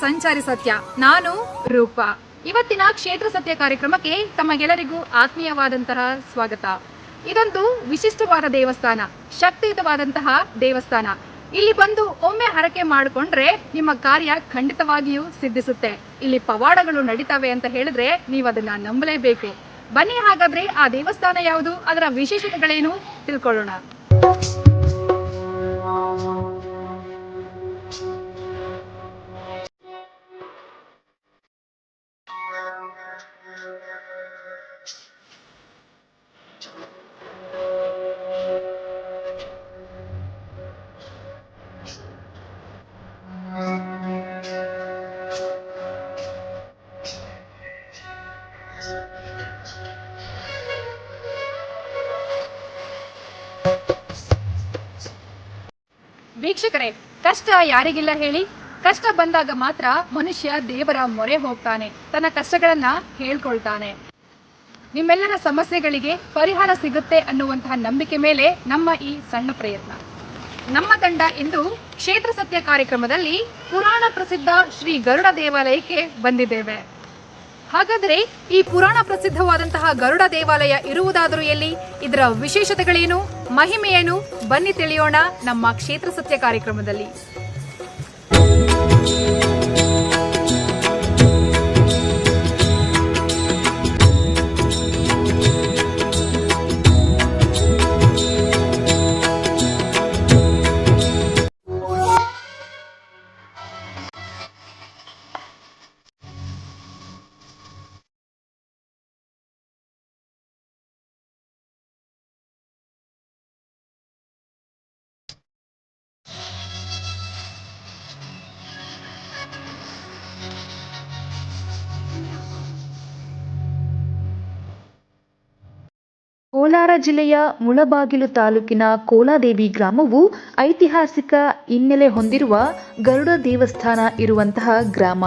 ಸಂಚಾರಿ ಸತ್ಯ. ನಾನು ರೂಪ. ಇವತ್ತಿನ ಕ್ಷೇತ್ರ ಸತ್ಯ ಕಾರ್ಯಕ್ರಮಕ್ಕೆ ತಮಗೆಲ್ಲರಿಗೂ ಆತ್ಮೀಯವಾದಂತಹ ಸ್ವಾಗತ. ಇದೊಂದು ವಿಶಿಷ್ಟವಾದ ದೇವಸ್ಥಾನ, ಶಕ್ತಿಯುತವಾದಂತಹ ದೇವಸ್ಥಾನ. ಇಲ್ಲಿ ಬಂದು ಒಮ್ಮೆ ಹರಕೆ ಮಾಡಿಕೊಂಡ್ರೆ ನಿಮ್ಮ ಕಾರ್ಯ ಖಂಡಿತವಾಗಿಯೂ ಸಿದ್ಧಿಸುತ್ತೆ. ಇಲ್ಲಿ ಪವಾಡಗಳು ನಡೀತವೆ ಅಂತ ಹೇಳಿದ್ರೆ ನೀವು ಅದನ್ನ ನಂಬಲೇಬೇಕು. ಬನ್ನಿ ಹಾಗಾದ್ರೆ ಆ ದೇವಸ್ಥಾನ ಯಾವುದು? ಅದರ ವಿಶೇಷತೆಗಳೇನು ತಿಳ್ಕೊಳ್ಳೋಣ. ವೀಕ್ಷಕರೇ, ಕಷ್ಟ ಯಾರಿಗಿಲ್ಲ ಹೇಳಿ. ಕಷ್ಟ ಬಂದಾಗ ಮಾತ್ರ ಮನುಷ್ಯ ದೇವರ ಮೊರೆ ಹೋಗ್ತಾನೆ, ತನ್ನ ಕಷ್ಟಗಳನ್ನ ಹೇಳ್ಕೊಳ್ತಾನೆ. ನಿಮ್ಮೆಲ್ಲರ ಸಮಸ್ಯೆಗಳಿಗೆ ಪರಿಹಾರ ಸಿಗುತ್ತೆ ಅನ್ನುವಂತಹ ನಂಬಿಕೆ ಮೇಲೆ ನಮ್ಮ ಈ ಸಣ್ಣ ಪ್ರಯತ್ನ. ನಮ್ಮ ತಂಡ ಇಂದು ಕ್ಷೇತ್ರ ಸತ್ಯ ಕಾರ್ಯಕ್ರಮದಲ್ಲಿ ಪುರಾಣ ಪ್ರಸಿದ್ಧ ಶ್ರೀ ಗರುಡ ದೇವಾಲಯಕ್ಕೆ ಬಂದಿದ್ದೇವೆ. ಹಾಗಾದರೆ ಈ ಪುರಾಣ ಪ್ರಸಿದ್ಧವಾದಂತಹ ಗರುಡ ದೇವಾಲಯ ಇರುವುದಾದರೂ ಎಲ್ಲಿ? ಇದರ ವಿಶೇಷತೆಗಳೇನು? ಮಹಿಮೆಯೇನು? ಬನ್ನಿ ತಿಳಿಯೋಣ ನಮ್ಮ ಕ್ಷೇತ್ರ ಸತ್ಯ ಕಾರ್ಯಕ್ರಮದಲ್ಲಿ. ಕೋಲಾರ ಜಿಲ್ಲೆಯ ಮುಳಬಾಗಿಲು ತಾಲೂಕಿನ ಕೋಲಾದೇವಿ ಗ್ರಾಮವು ಐತಿಹಾಸಿಕ ಹಿನ್ನೆಲೆ ಹೊಂದಿರುವ ಗರುಡ ದೇವಸ್ಥಾನ ಇರುವಂತಹ ಗ್ರಾಮ.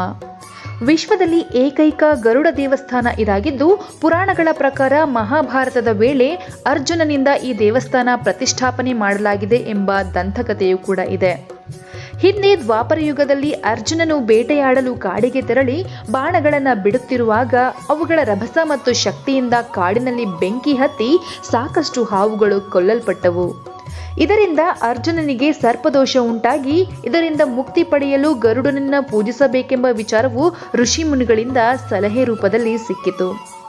ವಿಶ್ವದಲ್ಲಿ ಏಕೈಕ ಗರುಡ ದೇವಸ್ಥಾನ ಇದಾಗಿದ್ದು, ಪುರಾಣಗಳ ಪ್ರಕಾರ ಮಹಾಭಾರತದ ವೇಳೆ ಅರ್ಜುನನಿಂದ ಈ ದೇವಸ್ಥಾನ ಪ್ರತಿಷ್ಠಾಪನೆ ಮಾಡಲಾಗಿದೆ ಎಂಬ ದಂತಕಥೆಯೂ ಕೂಡ ಇದೆ. ಹಿಂದೆ ದ್ವಾಪರ ಯುಗದಲ್ಲಿ ಅರ್ಜುನನು ಬೇಟೆಯಾಡಲು ಕಾಡಿಗೆ ತೆರಳಿ ಬಾಣಗಳನ್ನು ಬಿಡುತ್ತಿರುವಾಗ ಅವುಗಳ ರಭಸ ಮತ್ತು ಶಕ್ತಿಯಿಂದ ಕಾಡಿನಲ್ಲಿ ಬೆಂಕಿ ಹತ್ತಿ ಸಾಕಷ್ಟು ಹಾವುಗಳು ಕೊಲ್ಲಲ್ಪಟ್ಟವು. ಇದರಿಂದ ಅರ್ಜುನನಿಗೆ ಸರ್ಪದೋಷ ಉಂಟಾಗಿ, ಇದರಿಂದ ಮುಕ್ತಿ ಪಡೆಯಲು ಗರುಡನನ್ನ ಪೂಜಿಸಬೇಕೆಂಬ ವಿಚಾರವು ಋಷಿಮುನಿಗಳಿಂದ ಸಲಹೆ ರೂಪದಲ್ಲಿ ಸಿಕ್ಕಿತು.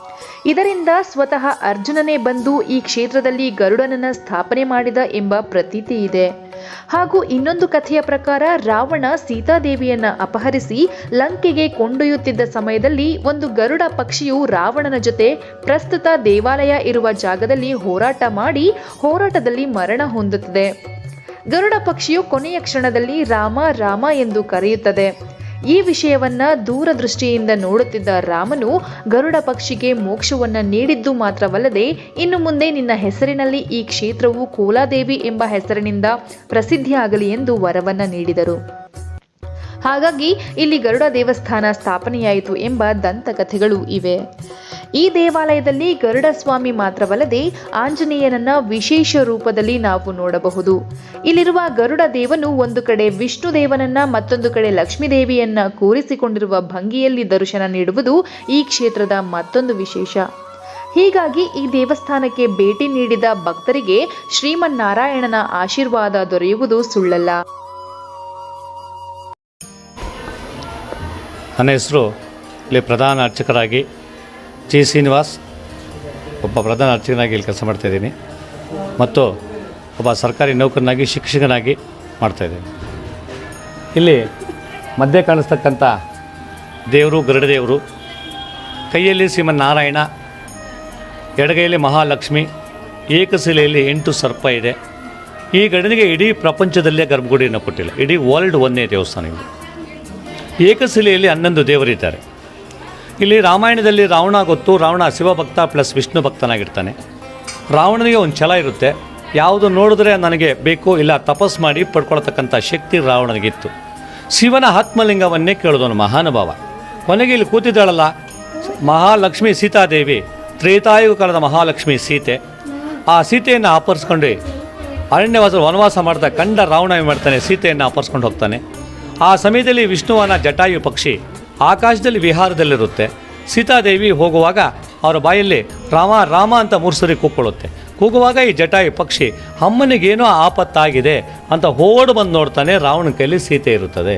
ಇದರಿಂದ ಸ್ವತಃ ಅರ್ಜುನನೇ ಬಂದು ಈ ಕ್ಷೇತ್ರದಲ್ಲಿ ಗರುಡನನ್ನ ಸ್ಥಾಪನೆ ಮಾಡಿದ ಎಂಬ ಪ್ರತೀತಿ ಇದೆ. ಹಾಗೂ ಇನ್ನೊಂದು ಕಥೆಯ ಪ್ರಕಾರ ರಾವಣ ಸೀತಾದೇವಿಯನ್ನ ಅಪಹರಿಸಿ ಲಂಕೆಗೆ ಕೊಂಡೊಯ್ಯುತ್ತಿದ್ದ ಸಮಯದಲ್ಲಿ ಒಂದು ಗರುಡ ಪಕ್ಷಿಯು ರಾವಣನ ಜೊತೆ ಪ್ರಸ್ತುತ ದೇವಾಲಯ ಇರುವ ಜಾಗದಲ್ಲಿ ಹೋರಾಟ ಮಾಡಿ ಹೋರಾಟದಲ್ಲಿ ಮರಣ ಹೊಂದುತ್ತದೆ. ಗರುಡ ಪಕ್ಷಿಯು ಕೊನೆಯ ಕ್ಷಣದಲ್ಲಿ ರಾಮ ರಾಮ ಎಂದು ಕರೆಯುತ್ತದೆ. ಈ ವಿಷಯವನ್ನ ದೂರದೃಷ್ಟಿಯಿಂದ ನೋಡುತ್ತಿದ್ದ ರಾಮನು ಗರುಡ ಪಕ್ಷಿಗೆ ಮೋಕ್ಷವನ್ನ ನೀಡಿದ್ದು ಮಾತ್ರವಲ್ಲದೆ ಇನ್ನು ಮುಂದೆ ನಿನ್ನ ಹೆಸರಿನಲ್ಲಿ ಈ ಕ್ಷೇತ್ರವು ಕೋಲಾದೇವಿ ಎಂಬ ಹೆಸರಿನಿಂದ ಪ್ರಸಿದ್ಧಿಯಾಗಲಿ ಎಂದು ವರವನ್ನ ನೀಡಿದರು. ಹಾಗಾಗಿ ಇಲ್ಲಿ ಗರುಡ ದೇವಸ್ಥಾನ ಸ್ಥಾಪನೆಯಾಯಿತು ಎಂಬ ದಂತಕಥೆಗಳು ಇವೆ. ಈ ದೇವಾಲಯದಲ್ಲಿ ಗರುಡ ಸ್ವಾಮಿ ಮಾತ್ರವಲ್ಲದೆ ಆಂಜನೇಯನನ್ನ ವಿಶೇಷ ರೂಪದಲ್ಲಿ ನಾವು ನೋಡಬಹುದು. ಇಲ್ಲಿರುವ ಗರುಡ ದೇವನು ಒಂದು ಕಡೆ ವಿಷ್ಣು ದೇವನನ್ನ ಮತ್ತೊಂದು ಕಡೆ ಲಕ್ಷ್ಮೀ ದೇವಿಯನ್ನ ಕೂರಿಸಿಕೊಂಡಿರುವ ಭಂಗಿಯಲ್ಲಿ ದರ್ಶನ ನೀಡುವುದು ಈ ಕ್ಷೇತ್ರದ ಮತ್ತೊಂದು ವಿಶೇಷ. ಹೀಗಾಗಿ ಈ ದೇವಸ್ಥಾನಕ್ಕೆ ಭೇಟಿ ನೀಡಿದ ಭಕ್ತರಿಗೆ ಶ್ರೀಮನ್ನಾರಾಯಣನ ಆಶೀರ್ವಾದ ದೊರೆಯುವುದು ಸುಳ್ಳಲ್ಲ. ನನ್ನ ಹೆಸರು ಇಲ್ಲಿ ಪ್ರಧಾನ ಅರ್ಚಕರಾಗಿ ಜಿ ಶ್ರೀನಿವಾಸ್, ಒಬ್ಬ ಪ್ರಧಾನ ಅರ್ಚಕನಾಗಿ ಇಲ್ಲಿ ಕೆಲಸ ಮಾಡ್ತಾಯಿದ್ದೀನಿ ಮತ್ತು ಒಬ್ಬ ಸರ್ಕಾರಿ ನೌಕರನಾಗಿ, ಶಿಕ್ಷಕನಾಗಿ ಮಾಡ್ತಾಯಿದ್ದೀನಿ ಇಲ್ಲಿ ಮಧ್ಯೆ ಕಾಣಿಸ್ತಕ್ಕಂಥ ದೇವರು, ಗರುಡದೇವರು, ಕೈಯಲ್ಲಿ ಶ್ರೀಮನ್ನಾರಾಯಣ ಎಡಗೈಯಲ್ಲಿ ಮಹಾಲಕ್ಷ್ಮಿ, ಏಕಶಿಲೆಯಲ್ಲಿ ಎಂಟು ಸರ್ಪ ಇದೆ. ಈ ಗಡನಿಗೆ ಇಡೀ ಪ್ರಪಂಚದಲ್ಲೇ ಗರ್ಭಗುಡಿಯನ್ನು ಕೊಟ್ಟಿಲ್ಲ. ಇಡೀ ವರ್ಲ್ಡ್ ಒಂದೇ ದೇವಸ್ಥಾನ ಇದು. ಏಕಶಿಲೆಯಲ್ಲಿ ಹನ್ನೊಂದು ದೇವರಿದ್ದಾರೆ. ಇಲ್ಲಿ ರಾಮಾಯಣದಲ್ಲಿ ರಾವಣ ಗೊತ್ತು, ರಾವಣ ಶಿವಭಕ್ತ ಪ್ಲಸ್ ವಿಷ್ಣು ಭಕ್ತನಾಗಿರ್ತಾನೆ. ರಾವಣನಿಗೆ ಒಂದು ಛಲ ಇರುತ್ತೆ. ಯಾವುದು ನೋಡಿದ್ರೆ ನನಗೆ ಬೇಕು, ಇಲ್ಲ ತಪಸ್ ಮಾಡಿ ಪಡ್ಕೊಳ್ತಕ್ಕಂಥ ಶಕ್ತಿ ರಾವಣನಿಗಿತ್ತು. ಶಿವನ ಆತ್ಮಲಿಂಗವನ್ನೇ ಕೇಳಿದವನು ಮಹಾನುಭಾವ ಕೊನೆಗೆ ಇಲ್ಲಿ ಕೂತಿದ್ದಾಳಲ್ಲ, ಮಹಾಲಕ್ಷ್ಮಿ ಸೀತಾದೇವಿ, ತ್ರೇತಾಯುಗ ಕಾಲದ ಮಹಾಲಕ್ಷ್ಮಿ ಸೀತೆ. ಆ ಸೀತೆಯನ್ನು ಅಪಹರಿಸ್ಕೊಂಡು ಅರಣ್ಯವಾಸ, ವನವಾಸ ಮಾಡ್ತಾ ಕಂಡ ರಾವಣ ಮಾಡ್ತಾನೆ, ಸೀತೆಯನ್ನು ಅಪಹರಿಸ್ಕೊಂಡು ಹೋಗ್ತಾನೆ. ಆ ಸಮಯದಲ್ಲಿ ವಿಷ್ಣುವನ ಜಟಾಯು ಪಕ್ಷಿ ಆಕಾಶದಲ್ಲಿ ವಿಹಾರದಲ್ಲಿರುತ್ತೆ. ಸೀತಾದೇವಿ ಹೋಗುವಾಗ ಅವರ ಬಾಯಲ್ಲಿ ರಾಮ ರಾಮ ಅಂತ ಮೂರು ಸರಿ ಕೂಕ್ಕೊಳ್ಳುತ್ತೆ ಕೂಗುವಾಗ ಈ ಜಟಾಯಿ ಪಕ್ಷಿ ಅಮ್ಮನಿಗೇನೋ ಆಪತ್ತಾಗಿದೆ ಅಂತ ಓಡು ಬಂದು ನೋಡ್ತಾನೆ ರಾವಣ ಕೈಯಲ್ಲಿ ಸೀತೆ ಇರುತ್ತದೆ.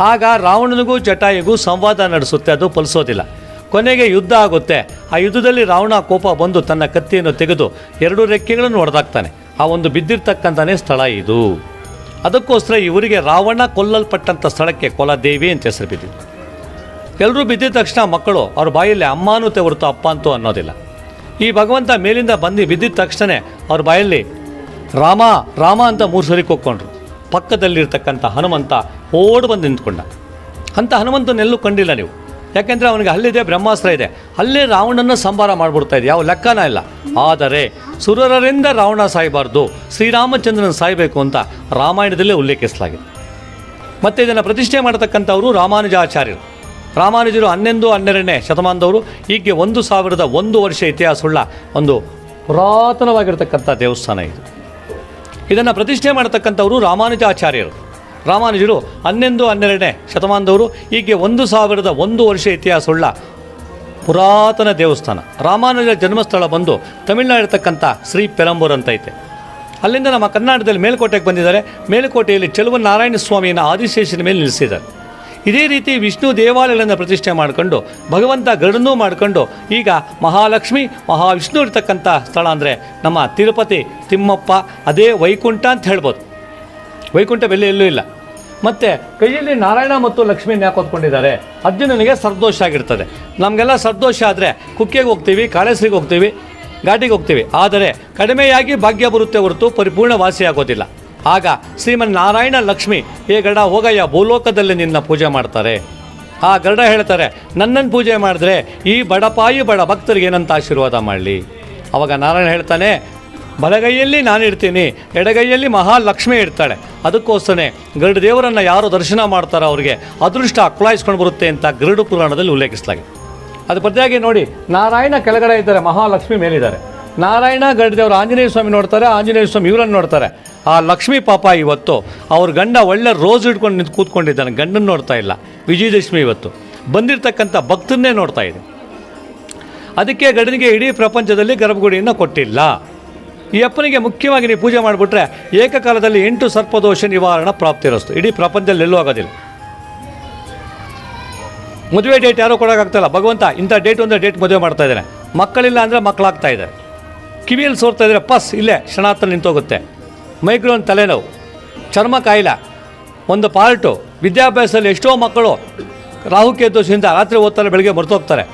ಆಗ ರಾವಣನಿಗೂ ಜಟಾಯಿಗೂ ಸಂವಾದ ನಡೆಸುತ್ತೆ, ಅದು ಫಲಿಸೋದಿಲ್ಲ. ಕೊನೆಗೆ ಯುದ್ಧ ಆಗುತ್ತೆ. ಆ ಯುದ್ಧದಲ್ಲಿ ರಾವಣ ಕೋಪ ಬಂದು ತನ್ನ ಕತ್ತಿಯನ್ನು ತೆಗೆದು ಎರಡು ರೆಕ್ಕೆಗಳನ್ನು ಹೊಡೆದಾಕ್ತಾನೆ. ಆ ಒಂದು ಬಿದ್ದಿರ್ತಕ್ಕಂಥನೇ ಸ್ಥಳ ಇದು. ಅದಕ್ಕೋಸ್ಕರ ಇವರಿಗೆ ರಾವಣ ಕೊಲ್ಲಲ್ಪಟ್ಟಂಥ ಸ್ಥಳಕ್ಕೆ ಕೊಲದೇವಿ ಅಂತ ಹೆಸರು ಬಿದ್ದಿತ್ತು ಎಲ್ಲರೂ ಬಿದ್ದಿದ ತಕ್ಷಣ ಮಕ್ಕಳು ಅವ್ರ ಬಾಯಲ್ಲಿ ಅಮ್ಮ ಅನ್ನುತ್ತೆ ಹೊರತು ಅಪ್ಪ ಅಂತೂ ಅನ್ನೋದಿಲ್ಲ. ಈ ಭಗವಂತ ಮೇಲಿಂದ ಬಂದು ಬಿದ್ದಿದ ತಕ್ಷಣ ಅವ್ರ ಬಾಯಲ್ಲಿ ರಾಮ ರಾಮ ಅಂತ ಮೂರು ಸರಿ ಕೊಕ್ಕೊಂಡ್ರು ಪಕ್ಕದಲ್ಲಿರ್ತಕ್ಕಂಥ ಹನುಮಂತ ಓಡ್ ಬಂದು ನಿಂತ್ಕೊಂಡ. ಅಂಥ ಹನುಮಂತನೆಲ್ಲೂ ಕಂಡಿಲ್ಲ ನೀವು. ಯಾಕೆಂದರೆ ಅವನಿಗೆ ಅಲ್ಲಿದೆ, ಬ್ರಹ್ಮಾಸ್ತ್ರ ಇದೆ. ಅಲ್ಲೇ ರಾವಣನ ಸಂಭಾರ ಮಾಡಿಬಿಡ್ತಾ ಇದೆ. ಯಾವ ಲೆಕ್ಕನ ಇಲ್ಲ. ಆದರೆ ಸುರರರಿಂದ ರಾವಣ ಸಾಯಬಾರ್ದು, ಶ್ರೀರಾಮಚಂದ್ರನ ಸಾಯಬೇಕು ಅಂತ ರಾಮಾಯಣದಲ್ಲೇ ಉಲ್ಲೇಖಿಸಲಾಗಿದೆ. ಮತ್ತು ಇದನ್ನು ಪ್ರತಿಷ್ಠೆ ಮಾಡತಕ್ಕಂಥವರು ರಾಮಾನುಜಾಚಾರ್ಯರು. ರಾಮಾನುಜರು ಹನ್ನೊಂದು, ಹನ್ನೆರಡನೇ ಶತಮಾನದವರು, ಹೀಗೆ ಒಂದು ಸಾವಿರದ ಒಂದು ವರ್ಷ ಇತಿಹಾಸವುಳ್ಳ ಒಂದು ಪುರಾತನವಾಗಿರತಕ್ಕಂಥ ದೇವಸ್ಥಾನ ಇದು. ಇದನ್ನು ಪ್ರತಿಷ್ಠೆ ಮಾಡತಕ್ಕಂಥವರು ರಾಮಾನುಜಾಚಾರ್ಯರು ರಾಮಾನುಜರು ಹನ್ನೊಂದು, ಹನ್ನೆರಡನೇ ಶತಮಾನದವರು, ಹೀಗೆ ಒಂದು ಸಾವಿರದ ಒಂದು ವರ್ಷ ಇತಿಹಾಸವುಳ್ಳ ಪುರಾತನ ದೇವಸ್ಥಾನ. ರಾಮಾನುಜರ ಜನ್ಮಸ್ಥಳ ಬಂದು ತಮಿಳ್ನಾಡು ಇರತಕ್ಕಂಥ ಶ್ರೀ ಪೆರಂಬೂರ್ ಅಂತ ಐತೆ. ಅಲ್ಲಿಂದ ನಮ್ಮ ಕರ್ನಾಟಕದಲ್ಲಿ ಮೇಲ್ಕೋಟೆಗೆ ಬಂದಿದ್ದಾರೆ. ಮೇಲುಕೋಟೆಯಲ್ಲಿ ಚೆಲುವ ನಾರಾಯಣ ಸ್ವಾಮಿಯನ್ನು ಆದಿಶೇಷನ ಮೇಲೆ ನಿಲ್ಲಿಸಿದ್ದಾರೆ. ಇದೇ ರೀತಿ ವಿಷ್ಣು ದೇವಾಲಯಗಳನ್ನು ಪ್ರತಿಷ್ಠೆ ಮಾಡಿಕೊಂಡು, ಭಗವಂತ ಗರಡನ್ನೂ ಮಾಡಿಕೊಂಡು, ಈಗ ಮಹಾಲಕ್ಷ್ಮಿ, ಮಹಾವಿಷ್ಣು ಇರ್ತಕ್ಕಂಥ ಸ್ಥಳ ಅಂದರೆ ನಮ್ಮ ತಿರುಪತಿ, ತಿಮ್ಮಪ್ಪ, ಅದೇ ವೈಕುಂಠ ಅಂತ ಹೇಳ್ಬೋದು. ವೈಕುಂಠ ಬೆಲೆ ಎಲ್ಲೂ ಇಲ್ಲ. ಮತ್ತು ಕೈಯಲ್ಲಿ ನಾರಾಯಣ ಮತ್ತು ಲಕ್ಷ್ಮಿನ ಯಾಕೆ ಹೊತ್ಕೊಂಡಿದ್ದಾರೆ? ಅರ್ಜುನನಿಗೆ ಸರ್ದೋಷ ಆಗಿರ್ತದೆ. ನಮಗೆಲ್ಲ ಸರ್ದೋಷ ಆದರೆ ಕುಕ್ಕೆಗೆ ಹೋಗ್ತೀವಿ ಕಾಳೇಶ್ರಿಗೆ ಹೋಗ್ತೀವಿ, ಘಾಟಿಗೆ ಹೋಗ್ತೀವಿ. ಆದರೆ ಕಡಿಮೆಯಾಗಿ ಭಾಗ್ಯ ಬರುತ್ತೆ ಹೊರತು ಪರಿಪೂರ್ಣ ವಾಸಿ ಆಗೋದಿಲ್ಲ ಆಗ ಶ್ರೀಮನ್ ನಾರಾಯಣ ಲಕ್ಷ್ಮಿ ಏ ಗಡ ಹೋಗಯ್ಯ, ಭೂಲೋಕದಲ್ಲಿ ನಿನ್ನ ಪೂಜೆ ಮಾಡ್ತಾರೆ. ಆ ಗರುಡ ಹೇಳ್ತಾರೆ ನನ್ನನ್ನು ಪೂಜೆ ಮಾಡಿದ್ರೆ ಈ ಬಡಪಾಯಿ ಬಡ ಭಕ್ತರಿಗೆ ಏನಂತ ಆಶೀರ್ವಾದ ಮಾಡಲಿ? ಅವಾಗ ನಾರಾಯಣ ಹೇಳ್ತಾನೆ, ಬಲಗೈಯಲ್ಲಿ ನಾನು ಇರ್ತೀನಿ, ಎಡಗೈಯಲ್ಲಿ ಮಹಾಲಕ್ಷ್ಮಿ ಇರ್ತಾಳೆ. ಅದಕ್ಕೋಸ್ಕರ ಗರುಡ ದೇವರನ್ನು ಯಾರು ದರ್ಶನ ಮಾಡ್ತಾರೋ ಅವರಿಗೆ ಅದೃಷ್ಟ ಅಕ್ಲಾಯಿಸ್ಕೊಂಡು ಬರುತ್ತೆ ಅಂತ ಗರುಡು ಪುರಾಣದಲ್ಲಿ ಉಲ್ಲೇಖಿಸಲಾಗಿದೆ. ಅದು ಪ್ರತಿಯಾಗಿ ನೋಡಿ, ನಾರಾಯಣ ಕೆಳಗಡೆ ಇದ್ದಾರೆ, ಮಹಾಲಕ್ಷ್ಮಿ ಮೇಲಿದ್ದಾರೆ. ನಾರಾಯಣ ಗರುಡದೇವರು ಆಂಜನೇಯ ಸ್ವಾಮಿ ನೋಡ್ತಾರೆ, ಆಂಜನೇಯ ಸ್ವಾಮಿ ಇವರನ್ನು ನೋಡ್ತಾರೆ. ಆ ಲಕ್ಷ್ಮೀ ಪಾಪ ಇವತ್ತು ಅವ್ರ ಗಂಡ ಒಳ್ಳೆ ರೋಸ್ ಇಟ್ಕೊಂಡು ನಿಂತು ಕೂತ್ಕೊಂಡಿದ್ದಾನೆ, ಗಂಡನ ನೋಡ್ತಾ ಇಲ್ಲ. ವಿಜಯದಶಮಿ ಇವತ್ತು. ಬಂದಿರತಕ್ಕಂಥ ಭಕ್ತನ್ನೇ ನೋಡ್ತಾ ಇದೆ. ಅದಕ್ಕೆ ಗಡನಿಗೆ ಇಡೀ ಪ್ರಪಂಚದಲ್ಲಿ ಗರ್ಭಗುಡಿಯನ್ನು ಕೊಟ್ಟಿಲ್ಲ. ಈ ಅಪ್ಪನಿಗೆ ಮುಖ್ಯವಾಗಿ ನೀವು ಪೂಜೆ ಮಾಡಿಬಿಟ್ರೆ ಏಕಕಾಲದಲ್ಲಿ ಎಂಟು ಸರ್ಪದೋಷ ನಿವಾರಣ ಪ್ರಾಪ್ತಿರಸ್ತು ಇಡೀ ಪ್ರಪಂಚದಲ್ಲಿ ಎಲ್ಲೂ ಆಗೋದಿಲ್ಲ. ಮದುವೆ ಡೇಟ್ ಯಾರೂ ಕೊಡೋಕ್ಕಾಗ್ತಾಯಿಲ್ಲ ಭಗವಂತ ಇಂಥ ಡೇಟ್ ಒಂದು ಡೇಟ್ ಮದುವೆ ಮಾಡ್ತಾ ಇದ್ದಾನೆ. ಮಕ್ಕಳಿಲ್ಲ ಅಂದರೆ ಮಕ್ಕಳಾಗ್ತಾ ಇದ್ದಾರೆ. ಕಿವಿಯಲ್ಲಿ ಸೋರ್ತಾ ಇದ್ದಾರೆ ಪಸ್, ಇಲ್ಲೇ ಕ್ಷಣಾತ್ರ ನಿಂತೋಗುತ್ತೆ. ಮೈಗ್ರೋನ್ ತಲೆನೋವು, ಚರ್ಮ ಕಾಯಿಲೆ, ಒಂದು ಪಾರ್ಟು ವಿದ್ಯಾಭ್ಯಾಸದಲ್ಲಿ ಎಷ್ಟೋ ಮಕ್ಕಳು ರಾಹುಕೇತುಸಿಂದ ರಾತ್ರಿ ಓದ್ತಾರೆ ಬೆಳಗ್ಗೆ ಮರ್ತೋಗ್ತಾರೆ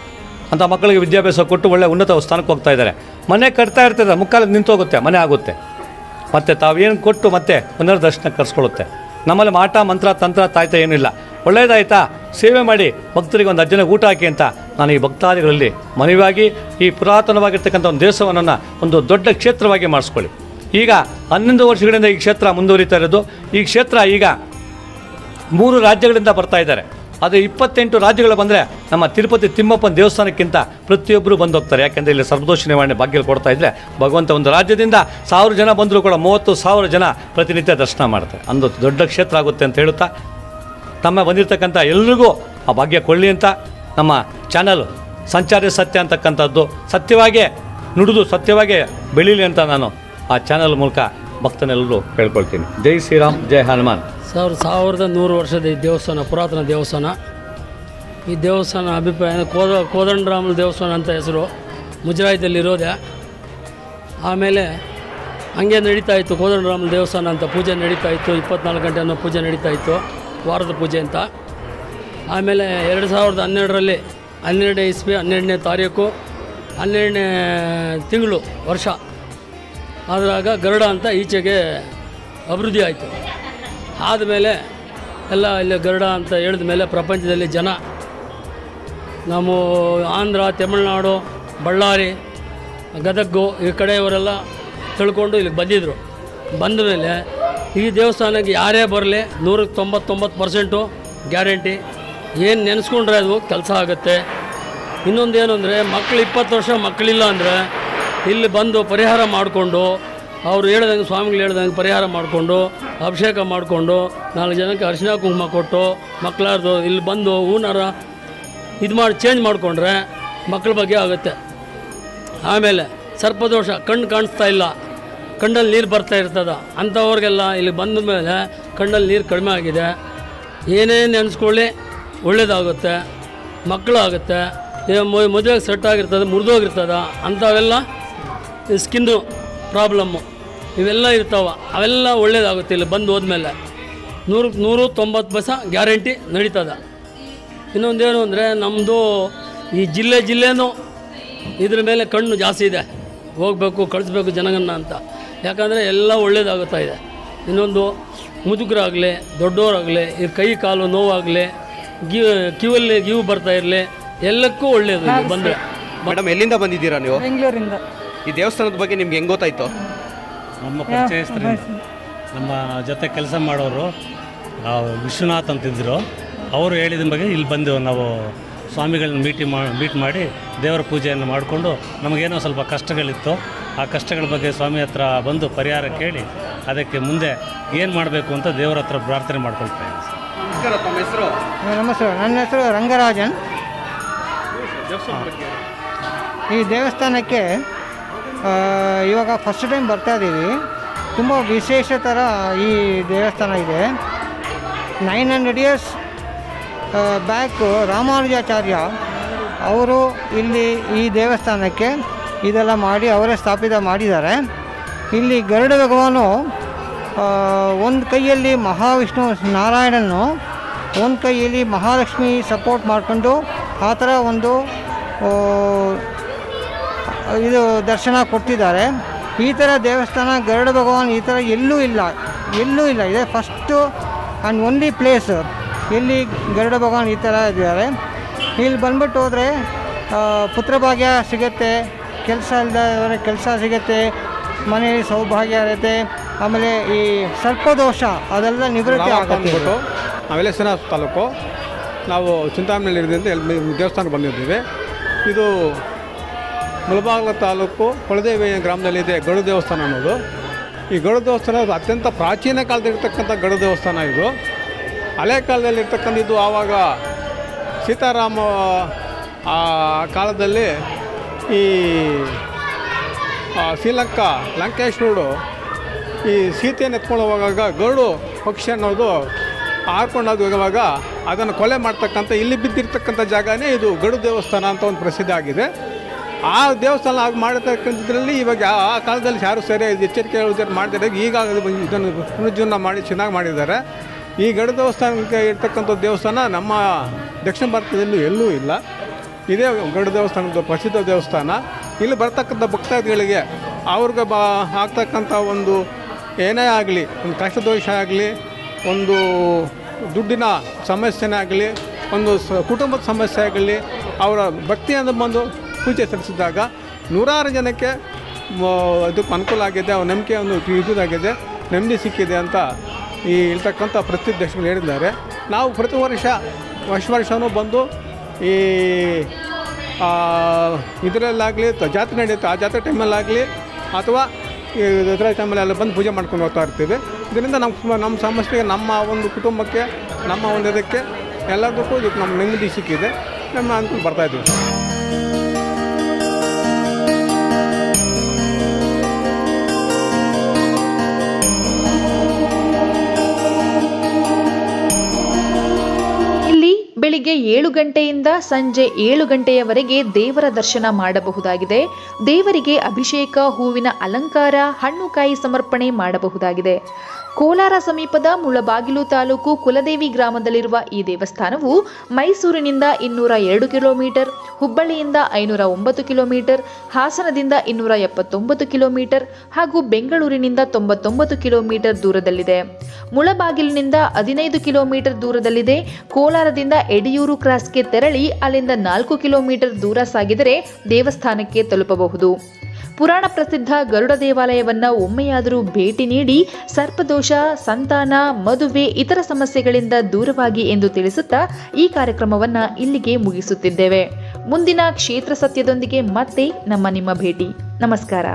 ಅಂತ ಮಕ್ಕಳಿಗೆ ವಿದ್ಯಾಭ್ಯಾಸ ಕೊಟ್ಟು ಒಳ್ಳೆ ಉನ್ನತ ಸ್ಥಾನಕ್ಕೆ ಹೋಗ್ತಾ ಇದ್ದಾರೆ. ಮನೆ ಕಟ್ತಾ ಇರ್ತಾರೆ ಮುಕ್ಕಾಲಕ್ಕೆ ನಿಂತೋಗುತ್ತೆ ಮನೆ ಆಗುತ್ತೆ. ಮತ್ತು ತಾವೇನು ಕೊಟ್ಟು ಮತ್ತೆ ಪುನರ್ದರ್ಶನ ಕರೆಸ್ಕೊಳ್ಳುತ್ತೆ. ನಮ್ಮಲ್ಲಿ ಮಾಟ, ಮಂತ್ರ, ತಂತ್ರ, ತಾಯ್ತ ಏನಿಲ್ಲ. ಒಳ್ಳೆಯದಾಯ್ತಾ ಸೇವೆ ಮಾಡಿ ಭಕ್ತರಿಗೆ ಒಂದು ಅಜ್ಜನಿಗೆ ಊಟ ಹಾಕಿ ಅಂತ ನಾನು ಈ ಭಕ್ತಾದಿಗಳಲ್ಲಿ ಮನವಿಯಾಗಿ ಈ ಪುರಾತನವಾಗಿರ್ತಕ್ಕಂಥ ಒಂದು ದೇಶವನ್ನು ಒಂದು ದೊಡ್ಡ ಕ್ಷೇತ್ರವಾಗಿ ಮಾಡಿಸ್ಕೊಳ್ಳಿ. ಈಗ ಹನ್ನೊಂದು ವರ್ಷಗಳಿಂದ ಈ ಕ್ಷೇತ್ರ ಮುಂದುವರಿತಾ ಇರೋದು. ಈ ಕ್ಷೇತ್ರ ಈಗ ಮೂರು ರಾಜ್ಯಗಳಿಂದ ಬರ್ತಾ ಇದ್ದಾರೆ. ಆದರೆ ಇಪ್ಪತ್ತೆಂಟು ರಾಜ್ಯಗಳು ಬಂದರೆ ನಮ್ಮ ತಿರುಪತಿ ತಿಮ್ಮಪ್ಪನ ದೇವಸ್ಥಾನಕ್ಕಿಂತ ಪ್ರತಿಯೊಬ್ಬರು ಬಂದು ಹೋಗ್ತಾರೆ ಯಾಕೆಂದರೆ ಇಲ್ಲಿ ಸರ್ವದೋಷ ನಿವಾರಣೆ ಭಾಗ್ಯ ಕೊಡ್ತಾ ಇದ್ದರೆ ಭಗವಂತ ಒಂದು ರಾಜ್ಯದಿಂದ ಸಾವಿರ ಜನ ಬಂದರೂ ಕೂಡ ಮೂವತ್ತು ಸಾವಿರ ಜನ ಪ್ರತಿನಿತ್ಯ ದರ್ಶನ ಮಾಡ್ತಾರೆ. ಅಂದು ದೊಡ್ಡ ಕ್ಷೇತ್ರ ಆಗುತ್ತೆ ಅಂತ ಹೇಳುತ್ತಾ ತಮ್ಮ ಬಂದಿರತಕ್ಕಂಥ ಎಲ್ರಿಗೂ ಆ ಭಾಗ್ಯ ಕೊಳ್ಳಿ ಅಂತ ನಮ್ಮ ಚಾನಲ್ ಸಂಚಾರಿ ಸತ್ಯ ಅಂತಕ್ಕಂಥದ್ದು ಸತ್ಯವಾಗೇ ನುಡಿದು ಸತ್ಯವಾಗೇ ಬೆಳೀಲಿ ಅಂತ ನಾನು ಆ ಚಾನಲ್ ಮೂಲಕ ಭಕ್ತನೆಲ್ಲರೂ ಕೇಳ್ಕೊಳ್ತೀನಿ. ಜೈ ಶ್ರೀರಾಮ್, ಜೈ ಹನುಮಾನ್. ಸಾವಿರ ಸಾವಿರದ ನೂರು ವರ್ಷದ ಈ ದೇವಸ್ಥಾನ, ಪುರಾತನ ದೇವಸ್ಥಾನ. ಈ ದೇವಸ್ಥಾನ ಅಭಿಪ್ರಾಯ ಕೋದ, ಕೋದಂಡರಾಮನ ದೇವಸ್ಥಾನ ಅಂತ ಹೆಸರು ಮುಜರಾಯಿದಲ್ಲಿರೋದೆ ಆಮೇಲೆ ಹಂಗೆ ನಡೀತಾ ಇತ್ತು ಕೋದಂಡರಾಮನ ದೇವಸ್ಥಾನ ಅಂತ ಪೂಜೆ ನಡೀತಾ ಇತ್ತು, ಇಪ್ಪತ್ನಾಲ್ಕು ಗಂಟೆ ಅನ್ನೋ ಪೂಜೆ ನಡೀತಾ ಇತ್ತು, ವಾರದ ಪೂಜೆ ಅಂತ. ಆಮೇಲೆ ಎರಡು ಸಾವಿರದ ಹನ್ನೆರಡರಲ್ಲಿ ಹನ್ನೆರಡನೇ ಇಸ್ವಿ ಹನ್ನೆರಡನೇ ತಾರೀಕು, ಹನ್ನೆರಡನೇ ತಿಂಗಳು ವರ್ಷ. ಆದಾಗ ಗರುಡ ಅಂತ ಈಚೆಗೆ ಅಭಿವೃದ್ಧಿ ಆಯಿತು. ಆದಮೇಲೆ ಎಲ್ಲ ಇಲ್ಲಿ ಗರುಡ ಅಂತ ಹೇಳಿದ ಮೇಲೆ ಪ್ರಪಂಚದಲ್ಲಿ ಜನ ನಮ್ಮ ಆಂಧ್ರ, ತಮಿಳ್ನಾಡು, ಬಳ್ಳಾರಿ ಗದಗು ಈ ಕಡೆಯವರೆಲ್ಲ ತಿಳ್ಕೊಂಡು ಇಲ್ಲಿಗೆ ಬಂದಿದ್ದರು ಬಂದ ಮೇಲೆ ಈ ದೇವಸ್ಥಾನಕ್ಕೆ ಯಾರೇ ಬರಲಿ ನೂರಕ್ಕೆ ತೊಂಬತ್ತೊಂಬತ್ತು ಪರ್ಸೆಂಟು ಗ್ಯಾರಂಟಿ. ಏನು ನೆನೆಸ್ಕೊಂಡ್ರೆ ಅದು ಕೆಲಸ ಆಗುತ್ತೆ. ಇನ್ನೊಂದು ಏನು ಅಂದರೆ ಮಕ್ಕಳು ಇಪ್ಪತ್ತು ವರ್ಷ ಮಕ್ಕಳಿಲ್ಲ ಅಂದರೆ ಇಲ್ಲಿ ಬಂದು ಪರಿಹಾರ ಮಾಡಿಕೊಂಡು, ಅವರು ಹೇಳ್ದಂಗೆ, ಸ್ವಾಮಿಗಳು ಹೇಳ್ದಂಗೆ ಪರಿಹಾರ ಮಾಡಿಕೊಂಡು, ಅಭಿಷೇಕ ಮಾಡಿಕೊಂಡು, ನಾಲ್ಕು ಜನಕ್ಕೆ ಅರಿಶಿನ ಕುಂಕುಮ ಕೊಟ್ಟು, ಮಕ್ಕಳಾರ್ದು ಇಲ್ಲಿ ಬಂದು ಹೂನಾರ ಇದು ಮಾಡಿ ಚೇಂಜ್ ಮಾಡಿಕೊಂಡ್ರೆ ಮಕ್ಕಳ ಬಗ್ಗೆ ಆಗುತ್ತೆ. ಆಮೇಲೆ ಸರ್ಪದೋಷ ಕಣ್ಣು ಕಾಣಿಸ್ತಾ ಇಲ್ಲ. ಕಣ್ಣಲ್ಲಿ ನೀರು ಬರ್ತಾ ಇರ್ತದ. ಅಂಥವ್ರಿಗೆಲ್ಲ ಇಲ್ಲಿ ಬಂದ ಮೇಲೆ ಕಣ್ಣಲ್ಲಿ ನೀರು ಕಡಿಮೆ ಆಗಿದೆ. ಏನೇನು ನೆನೆಸ್ಕೊಳ್ಳಿ, ಒಳ್ಳೇದಾಗುತ್ತೆ ಮಕ್ಕಳು ಆಗುತ್ತೆ ಮದುವೆಗೆ ಸೆಟ್ ಆಗಿರ್ತದೆ, ಮುರಿದೋಗಿರ್ತದ, ಅಂಥವೆಲ್ಲ ಸ್ಕಿನ್ನು ಪ್ರಾಬ್ಲಮ್ಮು ಇವೆಲ್ಲ ಇರ್ತಾವೆ ಅವೆಲ್ಲ ಒಳ್ಳೇದಾಗುತ್ತೆ ಇಲ್ಲಿ ಬಂದು ಹೋದ್ಮೇಲೆ. ನೂರು ನೂರು ತೊಂಬತ್ತು ಪೈಸ ಗ್ಯಾರಂಟಿ ನಡೀತದೆ. ಇನ್ನೊಂದೇನು ಅಂದರೆ ನಮ್ಮದು ಈ ಜಿಲ್ಲೆ ಜಿಲ್ಲೆನೂ ಇದ್ರ ಮೇಲೆ ಕಣ್ಣು ಜಾಸ್ತಿ ಇದೆ. ಹೋಗಬೇಕು ಕಳಿಸ್ಬೇಕು ಜನಗನ್ನ ಅಂತ. ಯಾಕಂದರೆ ಎಲ್ಲ ಒಳ್ಳೇದಾಗುತ್ತಾ ಇದೆ. ಇನ್ನೊಂದು ಮುದುಕರಾಗಲಿ ದೊಡ್ಡವರಾಗಲಿ ಈ ಕೈ ಕಾಲು ನೋವಾಗಲಿ ಗಿ ಕಿವಲ್ಲಿ ಗೀವು ಬರ್ತಾ ಇರಲಿ ಎಲ್ಲಕ್ಕೂ ಒಳ್ಳೆಯದು ಬಂದರೆ. ಮೇಡಮ್ ಎಲ್ಲಿಂದ ಬಂದಿದ್ದೀರಾ ನೀವು? ಬೆಂಗಳೂರಿಂದ. ಈ ದೇವಸ್ಥಾನದ ಬಗ್ಗೆ ನಿಮ್ಗೆ ಹೆಂಗ್ ಗೊತ್ತಾಯ್ತು? ನಮ್ಮ ಪರಿಚಯಸ್ಥರಿಂದ ನಮ್ಮ ಜೊತೆ ಕೆಲಸ ಮಾಡೋರು ಆ, ವಿಶ್ವನಾಥ್ ಅಂತಿದ್ದರು ಅವರು ಹೇಳಿದ ಬಗ್ಗೆ ಇಲ್ಲಿ ಬಂದೆವು ನಾವು ಸ್ವಾಮಿಗಳನ್ನ ಮೀಟಿ ಮಾ ಮೀಟ್ ಮಾಡಿ ದೇವರ ಪೂಜೆಯನ್ನು ಮಾಡಿಕೊಂಡು ನಮಗೇನೋ ಸ್ವಲ್ಪ ಕಷ್ಟಗಳಿತ್ತು. ಆ ಕಷ್ಟಗಳ ಬಗ್ಗೆ ಸ್ವಾಮಿ ಹತ್ರ ಬಂದು ಪರಿಹಾರ ಕೇಳಿ ಅದಕ್ಕೆ ಮುಂದೆ ಏನು ಮಾಡಬೇಕು ಅಂತ ದೇವರ ಹತ್ರ ಪ್ರಾರ್ಥನೆ ಮಾಡ್ಕೊಳ್ತಾ ನಮಸ್ಕಾರ ತಮ್ಮ ಹೆಸರು? ನಮಸ್ಕಾರ. ನನ್ನ ಹೆಸರು ರಂಗರಾಜನ್. ಈ ದೇವಸ್ಥಾನಕ್ಕೆ ಇವಾಗ ಫಸ್ಟ್ ಟೈಮ್ ಬರ್ತಾ ಇದ್ದೀವಿ ತುಂಬ ವಿಶೇಷ ಥರ ಈ ದೇವಸ್ಥಾನ ಇದೆ. Nine hundred years back Ramanujacharya ಅವರು ಇಲ್ಲಿ ಈ ದೇವಸ್ಥಾನಕ್ಕೆ ಇದೆಲ್ಲ ಮಾಡಿ ಅವರೇ ಸ್ಥಾಪಿತ ಮಾಡಿದ್ದಾರೆ. ಇಲ್ಲಿ ಗರುಡ ಭಗವಾನು ಒಂದು ಕೈಯಲ್ಲಿ ಮಹಾವಿಷ್ಣು ನಾರಾಯಣನು ಒಂದು ಕೈಯಲ್ಲಿ ಮಹಾಲಕ್ಷ್ಮಿ ಸಪೋರ್ಟ್ ಮಾಡಿಕೊಂಡು ಆ ಥರ ಒಂದು ಇದು ದರ್ಶನ ಕೊಟ್ಟಿದ್ದಾರೆ. ಈ ಥರ ದೇವಸ್ಥಾನ ಗರುಡ ಭಗವಾನ್ ಈ ಥರ ಎಲ್ಲೂ ಇಲ್ಲ. ಎಲ್ಲೂ ಇಲ್ಲ. ಇದೆ ಫಸ್ಟು ಆ್ಯಂಡ್ ಓನ್ಲಿ ಪ್ಲೇಸ್ ಇಲ್ಲಿ ಗರುಡ ಭಗವಾನ್ ಈ ಥರ ಇದ್ದಾರೆ. ಇಲ್ಲಿ ಬಂದ್ಬಿಟ್ಟು ಹೋದರೆ ಪುತ್ರಭಾಗ್ಯ ಸಿಗುತ್ತೆ ಕೆಲಸ ಇಲ್ಲದ ಕೆಲಸ ಸಿಗುತ್ತೆ ಮನೆಯಲ್ಲಿ ಸೌಭಾಗ್ಯ ಇರುತ್ತೆ ಆಮೇಲೆ ಈ ಸರ್ಪದೋಷ ಅದೆಲ್ಲ ನಿವೃತ್ತಿ ಆಗುತ್ತೆ ನಾವೆಲ್ಲ ತಾಲೂಕು ನಾವು ಚಿಂತಾಮಣಿಯಲ್ಲಿ ದೇವಸ್ಥಾನಕ್ಕೆ ದೇವಸ್ಥಾನ ಬಂದಿದ್ದೀವಿ. ಇದು ಮುಳಬಾಗಿಲ ತಾಲೂಕು ಗ್ರಾಮದಲ್ಲಿ ಗ್ರಾಮದಲ್ಲಿದೆ ಗರುಡ ದೇವಸ್ಥಾನ ಅನ್ನೋದು. ಈ ಗರುಡ ದೇವಸ್ಥಾನ ಅತ್ಯಂತ ಪ್ರಾಚೀನ ಕಾಲದಲ್ಲಿರ್ತಕ್ಕಂಥ ಗರುಡ ದೇವಸ್ಥಾನ ಇದು. ಹಳೆ ಕಾಲದಲ್ಲಿ ಇದು ಆವಾಗ ಸೀತಾರಾಮ, ಆ, ಕಾಲದಲ್ಲಿ ಈ ಶ್ರೀಲಂಕಾ ಲಂಕೇಶ್ವರುಡು ಈ ಸೀತೆಯನ್ನು ಎತ್ಕೊಂಡು ಹೋಗುವಾಗ ಗರುಡು ಪಕ್ಷಿ ಅನ್ನೋದು ಹಾರ್ಕೊಂಡು ಹೋಗುವಾಗ ಅದನ್ನು ಕೊಲೆ ಮಾಡ್ತಕ್ಕಂಥ, ಇಲ್ಲಿ ಬಿದ್ದಿರ್ತಕ್ಕಂಥ ಜಾಗನೇ ಇದು ಗಡು ದೇವಸ್ಥಾನ ಅಂತ ಒಂದು ಪ್ರಸಿದ್ಧ ಆಗಿದೆ. ಆ ದೇವಸ್ಥಾನ ಆಗ ಮಾಡಿರ್ತಕ್ಕಂಥದ್ರಲ್ಲಿ ಇವಾಗ ಆ- ಕಾಲದಲ್ಲಿ ಯಾರು ಸರಿ ಎಚ್ಚರಿಕೆ ಮಾಡ್ತಾರೆ ಈಗ ಇದನ್ನು ಪುನರುಜ್ಜೀವನ ಮಾಡಿ ಚೆನ್ನಾಗಿ ಮಾಡಿದ್ದಾರೆ. ಈ ಗಡ ದೇವಸ್ಥಾನಕ್ಕೆ ಇರ್ತಕ್ಕಂಥ ದೇವಸ್ಥಾನ ನಮ್ಮ ದಕ್ಷಿಣ ಭಾರತದಲ್ಲೂ ಎಲ್ಲೂ ಇಲ್ಲ. ಇದೇ ಗಡ ದೇವಸ್ಥಾನದ ಪ್ರಸಿದ್ಧ ದೇವಸ್ಥಾನ. ಇಲ್ಲಿ ಬರ್ತಕ್ಕಂಥ ಭಕ್ತಾದಿಗಳಿಗೆ ಅವ್ರಿಗೆ ಬ ಆಗ್ತಕ್ಕಂಥ ಒಂದು ಏನೇ ಆಗಲಿ, ಒಂದು ಕಷ್ಟದೋಷ ಆಗಲಿ, ಒಂದು ದುಡ್ಡಿನ ಸಮಸ್ಯೆನೇ ಆಗಲಿ, ಒಂದು ಸ ಕುಟುಂಬದ ಸಮಸ್ಯೆ ಆಗಲಿ, ಅವರ ಭಕ್ತಿಯಿಂದ ಬಂದು ಪೂಜೆ ಸಲ್ಲಿಸಿದಾಗ ನೂರಾರು ಜನಕ್ಕೆ ಅದಕ್ಕೆ ಅನುಕೂಲ ಆಗಿದೆ, ಅವ್ರ ನಂಬಿಕೆ ಒಂದು ನೆಮ್ಮದಿ ಸಿಕ್ಕಿದೆ ಅಂತ ಈ ಇರ್ತಕ್ಕಂಥ ಪ್ರಸಿದ್ಧಗಳು ಹೇಳಿದ್ದಾರೆ. ನಾವು ಪ್ರತಿ ವರ್ಷ ವರ್ಷ ವರ್ಷವೂ ಬಂದು ಈ ಇದರಲ್ಲಾಗಲಿ ಜಾತ್ರೆ ನಡೆಯುತ್ತೆ, ಆ ಜಾತ್ರೆ ಟೈಮಲ್ಲಾಗಲಿ ಅಥವಾ ಈ ಟೈಮಲ್ಲಿ ಟೈಮಲ್ಲೆಲ್ಲ ಬಂದು ಪೂಜೆ ಮಾಡ್ಕೊಂಡು ಹೋಗ್ತಾ ಇರ್ತೀವಿ. ಇದರಿಂದ ನಮ್ಮ ನಮ್ಮ ಸಮಸ್ಯೆಗೆ, ನಮ್ಮ ಒಂದು ಕುಟುಂಬಕ್ಕೆ, ನಮ್ಮ ಒಂದು ಇದಕ್ಕೆ ಎಲ್ಲದಕ್ಕೂ ಇದಕ್ಕೆ ನಮ್ಮ ನೆಮ್ಮದಿ ಸಿಕ್ಕಿದೆ. ನಮ್ಮ ಅನುಕೂಲ ಬರ್ತಾಯಿದ್ದೀವಿ ಬೆಳಿಗ್ಗೆ ಏಳು ಗಂಟೆಯಿಂದ ಸಂಜೆ ಏಳು ಗಂಟೆಯವರೆಗೆ ದೇವರ ದರ್ಶನ ಮಾಡಬಹುದಾಗಿದೆ. ದೇವರಿಗೆ ಅಭಿಷೇಕ, ಹೂವಿನ ಅಲಂಕಾರ ಹಣ್ಣುಕಾಯಿ ಸಮರ್ಪಣೆ ಮಾಡಬಹುದಾಗಿದೆ. ಕೋಲಾರ ಸಮೀಪದ ಮುಳಬಾಗಿಲು ತಾಲೂಕು ಕುಲದೇವಿ ಗ್ರಾಮದಲ್ಲಿರುವ ಈ ದೇವಸ್ಥಾನವು ಮೈಸೂರಿನಿಂದ ಇನ್ನೂರ ಎರಡು ಕಿಲೋಮೀಟರ್, ಹುಬ್ಬಳ್ಳಿಯಿಂದ ಐನೂರ ಒಂಬತ್ತು ಕಿಲೋಮೀಟರ್, ಹಾಸನದಿಂದ ಇನ್ನೂರ ಎಪ್ಪತ್ತೊಂಬತ್ತು ಕಿಲೋಮೀಟರ್ ಹಾಗೂ ಬೆಂಗಳೂರಿನಿಂದ ತೊಂಬತ್ತೊಂಬತ್ತು ಕಿಲೋಮೀಟರ್ ದೂರದಲ್ಲಿದೆ. ಮುಳಬಾಗಿಲಿನಿಂದ ಹದಿನೈದು ಕಿಲೋಮೀಟರ್ ದೂರದಲ್ಲಿದೆ. ಕೋಲಾರದಿಂದ ಎಡಿಯೂರು ಕ್ರಾಸ್ಗೆ ತೆರಳಿ ಅಲ್ಲಿಂದ ನಾಲ್ಕು ಕಿಲೋಮೀಟರ್ ದೂರ ಸಾಗಿದರೆ ದೇವಸ್ಥಾನಕ್ಕೆ ತಲುಪಬಹುದು. ಪುರಾಣ ಪ್ರಸಿದ್ಧ ಗರುಡ ದೇವಾಲಯವನ್ನ ಒಮ್ಮೆಯಾದರೂ ಭೇಟಿ ನೀಡಿ ಸರ್ಪದೋಷ, ಸಂತಾನ, ಮದುವೆ, ಇತರ ಸಮಸ್ಯೆಗಳಿಂದ ದೂರವಾಗಿ ಎಂದು ತಿಳಿಸುತ್ತಾ ಈ ಕಾರ್ಯಕ್ರಮವನ್ನ ಇಲ್ಲಿಗೆ ಮುಗಿಸುತ್ತಿದ್ದೇವೆ. ಮುಂದಿನ ಕ್ಷೇತ್ರ ಸತ್ಯದೊಂದಿಗೆ ಮತ್ತೆ ನಮ್ಮ ನಿಮ್ಮ ಭೇಟಿ. ನಮಸ್ಕಾರ.